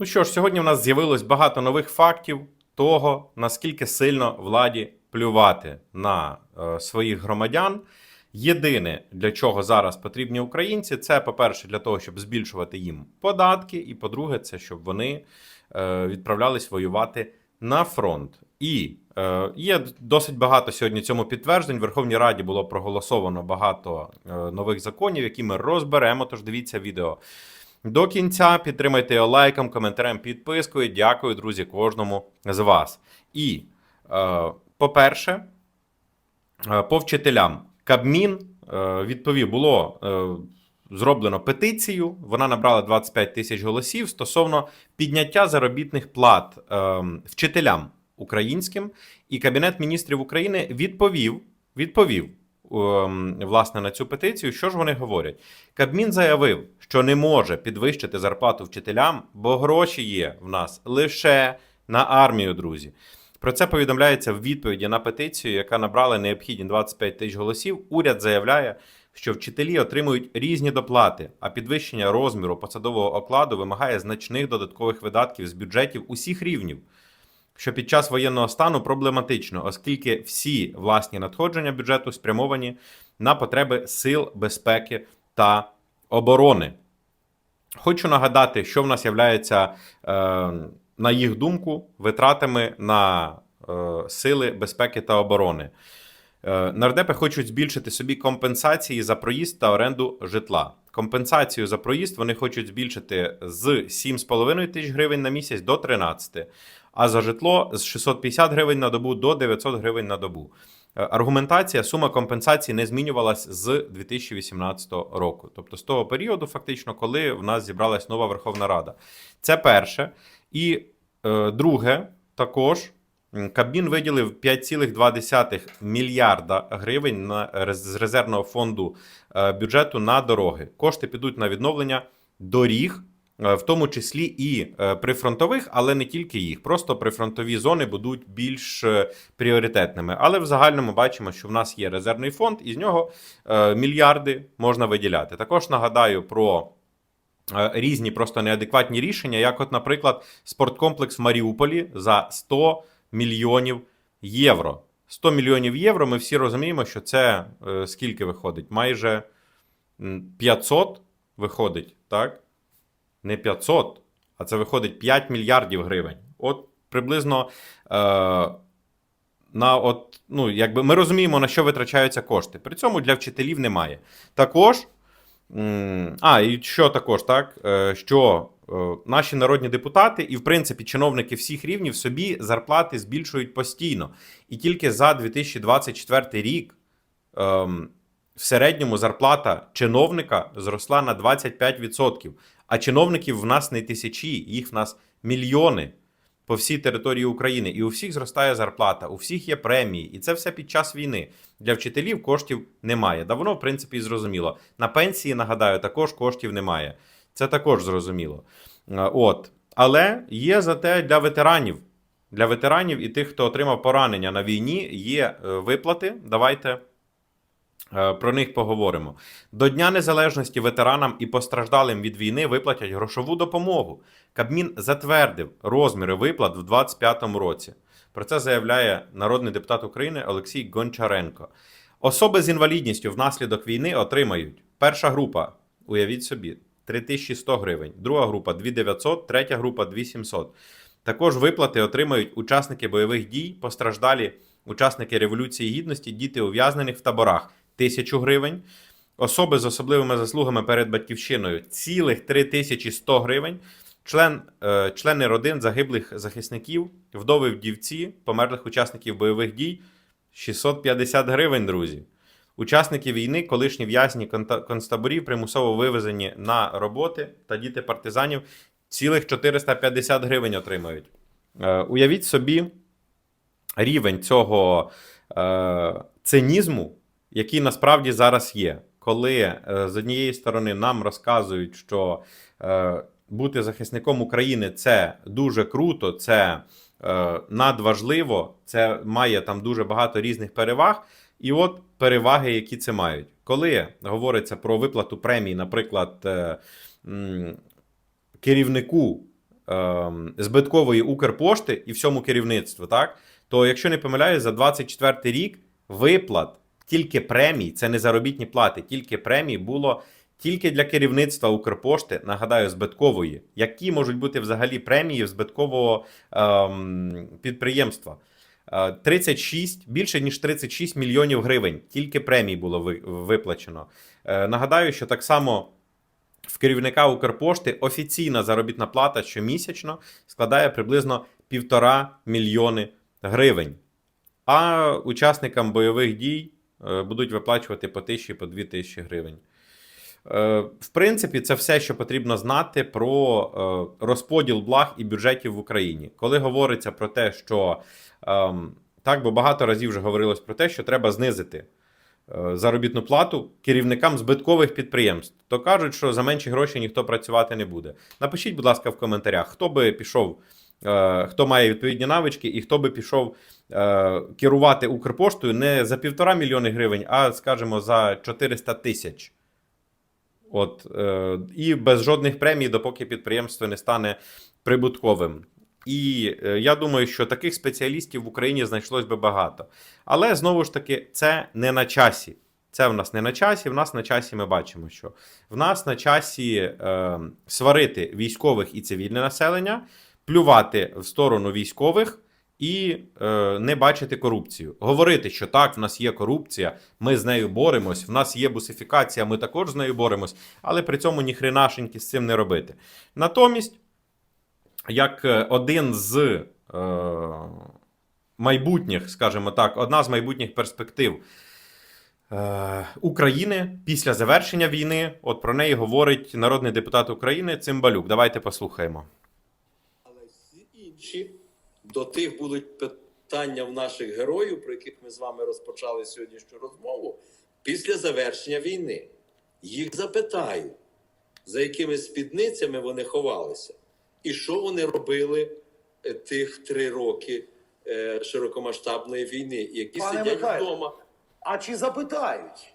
Ну що ж, сьогодні в нас з'явилось багато нових фактів того, наскільки сильно владі плювати на е, своїх громадян. Єдине, для чого зараз потрібні українці, це, по-перше, для того, щоб збільшувати їм податки, і по-друге, це щоб вони е, відправлялись воювати на фронт. І е, є досить багато сьогодні цьому підтверджень. В Верховній Раді було проголосовано багато е, нових законів, які ми розберемо. Тож дивіться відео до кінця. Підтримайте його лайком, коментарем, підпискою. Дякую, друзі, кожному з вас. І, е, по-перше, е, по вчителям. Кабмін е, відповів, було зроблено петицію. Вона набрала 25 тисяч голосів стосовно підняття заробітних плат вчителям українським. І Кабінет міністрів України відповів, відповів власне на цю петицію. Що ж вони говорять? Кабмін заявив, що не може підвищити зарплату вчителям, бо гроші є в нас лише на армію, друзі. Про це повідомляється в відповіді на петицію, яка набрала необхідні 25 тисяч голосів. Уряд заявляє, що вчителі отримують різні доплати, а підвищення розміру посадового окладу вимагає значних додаткових видатків з бюджетів усіх рівнів. Що під час воєнного стану проблематично, оскільки всі власні надходження бюджету спрямовані на потреби сил безпеки та оборони. Хочу нагадати, що в нас являється, е, на їх думку, витратами на е, сили безпеки та оборони. Е, Нардепи хочуть збільшити собі компенсації за проїзд та оренду житла. Компенсацію за проїзд вони хочуть збільшити з 7,5 тисяч гривень на місяць до 13, а за житло з 650 гривень на добу до 900 гривень на добу. Е, Аргументація, сума компенсації не змінювалась з 2018 року, тобто з того періоду, фактично, коли в нас зібралась нова Верховна Рада. Це перше. І е, друге, також Кабмін виділив 5,2 мільярда гривень на з резервного фонду е, бюджету на дороги. Кошти підуть на відновлення доріг. Е, В тому числі і е, прифронтових, але не тільки їх. Просто прифронтові зони будуть більш е, пріоритетними. Але в загальному бачимо, що в нас є резервний фонд, і з нього мільярди можна виділяти. Також нагадаю про різні просто неадекватні рішення, як, от, наприклад, спорткомплекс в Маріуполі за 100 мільйонів євро. 100 мільйонів євро. Ми всі розуміємо, що це скільки виходить? Майже 500 виходить, так? Не 500, а це виходить 5 мільярдів гривень. От приблизно. Е, на от, ну, якби ми розуміємо, на що витрачаються кошти. При цьому для вчителів немає. Також, а, і що також, так? е, Що е, наші народні депутати і, в принципі, чиновники всіх рівнів собі зарплати збільшують постійно. І тільки за 2024 рік ем, в середньому зарплата чиновника зросла на 25%. А чиновників в нас не тисячі, їх в нас мільйони по всій території України. І у всіх зростає зарплата, у всіх є премії, і це все під час війни. Для вчителів коштів немає. Да воно, в принципі, зрозуміло. На пенсії, нагадаю, також коштів немає. Це також зрозуміло. Е, От. Але є зате для ветеранів. Для ветеранів і тих, хто отримав поранення на війні, є е, виплати. Давайте про них поговоримо. До Дня Незалежності ветеранам і постраждалим від війни виплатять грошову допомогу. Кабмін затвердив розміри виплат в 2025 році. Про це заявляє народний депутат України Олексій Гончаренко. Особи з інвалідністю внаслідок війни отримають перша група, уявіть собі, 3100 гривень, друга група 2900, третя група 2700. Також виплати отримають учасники бойових дій, постраждалі учасники Революції Гідності, діти ув'язнених в таборах 1000 гривень. Особи з особливими заслугами перед батьківщиною цілих 3100 гривень. Член, е, члени родин загиблих захисників, вдови вдівці, померлих учасників бойових дій 650 гривень, друзі. Учасники війни, колишні в'язні концтаборів, примусово вивезені на роботи та діти партизанів цілих 450 гривень отримають. Е, уявіть собі рівень цього е, цинізму, який насправді зараз є. Коли е, з однієї сторони нам розказують, що е, бути захисником України це дуже круто, це е, надважливо, це має там дуже багато різних переваг. І от переваги, які це мають. Коли говориться про виплату премій, наприклад, керівнику збиткової Укрпошти і всьому керівництву, так? То, якщо не помиляюсь, за 24 рік виплат тільки премій, це не заробітні плати, тільки премій було тільки для керівництва Укрпошти, нагадаю, збиткової. Які можуть бути взагалі премії в збиткового ем, підприємства? Е, 36, більше ніж 36 мільйонів гривень. Тільки премій було виплачено. Е, Нагадаю, що так само в керівника Укрпошти офіційна заробітна плата щомісячно складає приблизно півтора мільйони гривень. А учасникам бойових дій е, будуть виплачувати по тисячі, по дві тисячі гривень. Е, В принципі, це все, що потрібно знати про е, розподіл благ і бюджетів в Україні. Коли говориться про те, що ем, так, бо багато разів вже говорилось про те, що треба знизити е, заробітну плату керівникам збиткових підприємств, то кажуть, що за менші гроші ніхто працювати не буде. Напишіть, будь ласка, в коментарях, хто би пішов, е, хто має відповідні навички, і хто би пішов е, керувати Укрпоштою не за півтора мільйони гривень, а скажімо, за 400 тисяч. От, е, і без жодних премій, допоки підприємство не стане прибутковим. І е, я думаю, що таких спеціалістів в Україні знайшлось би багато. Але знову ж таки, це не на часі. Це в нас не на часі. В нас на часі ми бачимо, що в нас на часі е, сварити військових і цивільне населення, плювати в сторону військових і е, не бачити корупцію. Говорити, що так, в нас є корупція, ми з нею боремось, в нас є бусифікація, ми також з нею боремось, але при цьому ні хренашеньки з цим не робити. Натомість, як е, один з е, майбутніх, скажімо так, одна з майбутніх перспектив е, України після завершення війни, от про неї говорить народний депутат України Цимбалюк. Давайте послухаємо. Всі до тих будуть питання в наших героїв, про яких ми з вами розпочали сьогоднішню розмову, після завершення війни. Їх запитають, за якими спідницями вони ховалися, і що вони робили е, тих три роки е, широкомасштабної війни, які Пане сидять Михайло. вдома. А чи запитають?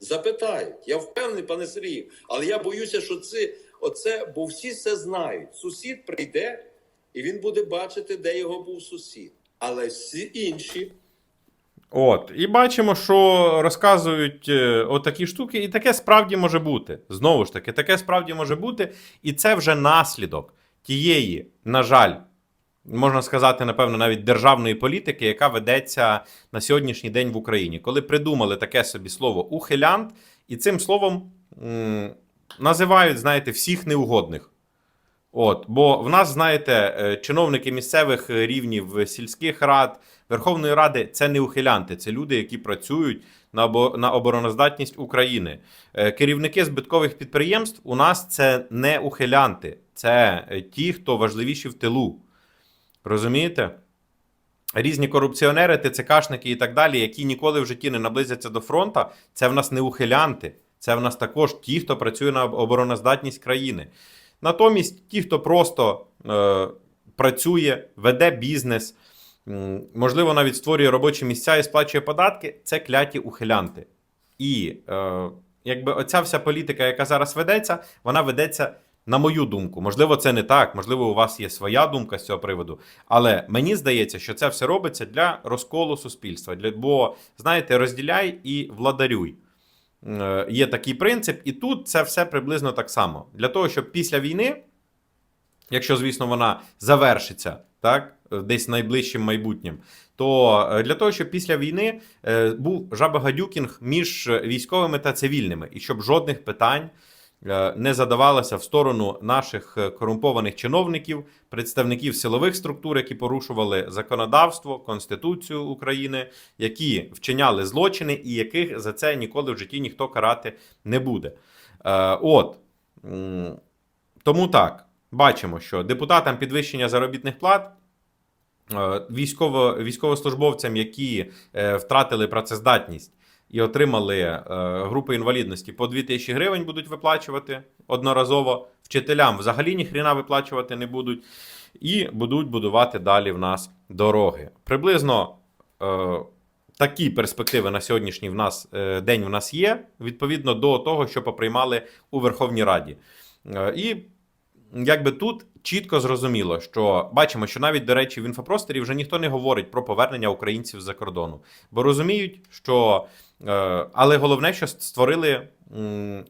Запитають. Я впевнений, пане Сергію, але я боюся, що це оце, бо всі це знають. Сусід прийде, і він буде бачити, де його був сусід. Але всі інші От, і бачимо, що розказують е, отакі штуки, і таке справді може бути. Знову ж таки, таке справді може бути, і це вже наслідок тієї, на жаль, можна сказати, напевно, навіть державної політики, яка ведеться на сьогоднішній день в Україні, коли придумали таке собі слово ухилянт, і цим словом м, називають, знаєте, всіх неугодних. От, бо в нас, знаєте, е, чиновники місцевих рівнів сільських рад, Верховної Ради це не ухилянти, це люди, які працюють на, обо- на обороноздатність України. Е, Керівники збиткових підприємств у нас це не ухилянти, це е, ті, хто важливіші в тилу. Розумієте? Різні корупціонери, ТЦКшники і так далі, які ніколи в житті не наблизяться до фронта, це в нас не ухилянти, це в нас також ті, хто працює на обороноздатність країни. Натомість, ті, хто просто е, працює, веде бізнес, можливо, навіть створює робочі місця і сплачує податки, це кляті ухилянти. І е, якби оця вся політика, яка зараз ведеться, вона ведеться. На мою думку, можливо, це не так, можливо, у вас є своя думка з цього приводу. Але мені здається, що це все робиться для розколу суспільства. Бо, знаєте, розділяй і владарюй. Е, Є такий принцип, і тут це все приблизно так само. Для того, щоб після війни, якщо, звісно, вона завершиться, так, е, десь найближчим майбутнім, то е, для того, щоб після війни був жабогадюкінг між військовими та цивільними, і щоб жодних питань не задавалося в сторону наших е, корумпованих чиновників, представників силових структур, які порушували законодавство, Конституцію України, які вчиняли злочини, і яких за це ніколи в житті ніхто карати не буде. Е, От тому так, бачимо, що депутатам підвищення заробітних плат. е, Військово, військовослужбовцям, які е, втратили працездатність і отримали е, групи інвалідності по 2 тисячі гривень будуть виплачувати одноразово. Вчителям взагалі ніхрена виплачувати не будуть. І будуть будувати далі в нас дороги. Приблизно е, такі перспективи на сьогоднішній в нас е, день в нас є, відповідно до того, що поприймали у Верховній Раді. Е, і якби тут чітко зрозуміло, що бачимо, що навіть, до речі, в інфопросторі вже ніхто не говорить про повернення українців з-за кордону, бо розуміють, що. Е, але головне, що створили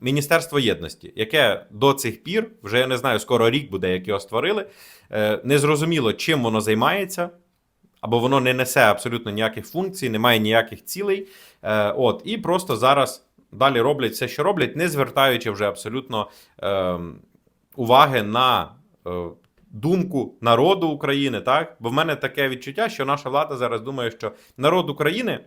Міністерство єдності, яке до цих пір, вже я не знаю, скоро рік буде, як його створили. Е, незрозуміло, чим воно займається, або воно не несе абсолютно ніяких функцій, не має ніяких цілей. Е, от, і просто зараз далі роблять все, що роблять, не звертаючи вже абсолютно е, уваги на е, думку народу України. Так? Бо в мене таке відчуття, що наша влада зараз думає, що народ України.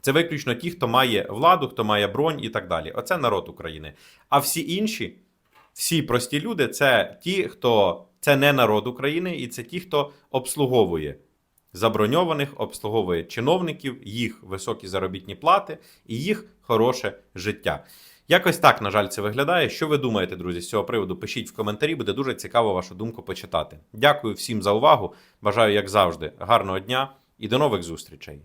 Це виключно ті, хто має владу, хто має бронь і так далі. Оце народ України. А всі інші, всі прості люди, це ті, хто це не народ України, і це ті, хто обслуговує заброньованих, обслуговує чиновників, їх високі заробітні плати і їх хороше життя. Якось так, на жаль, це виглядає. Що ви думаєте, друзі, з цього приводу? Пишіть в коментарі, буде дуже цікаво вашу думку почитати. Дякую всім за увагу. Бажаю, як завжди, гарного дня і до нових зустрічей.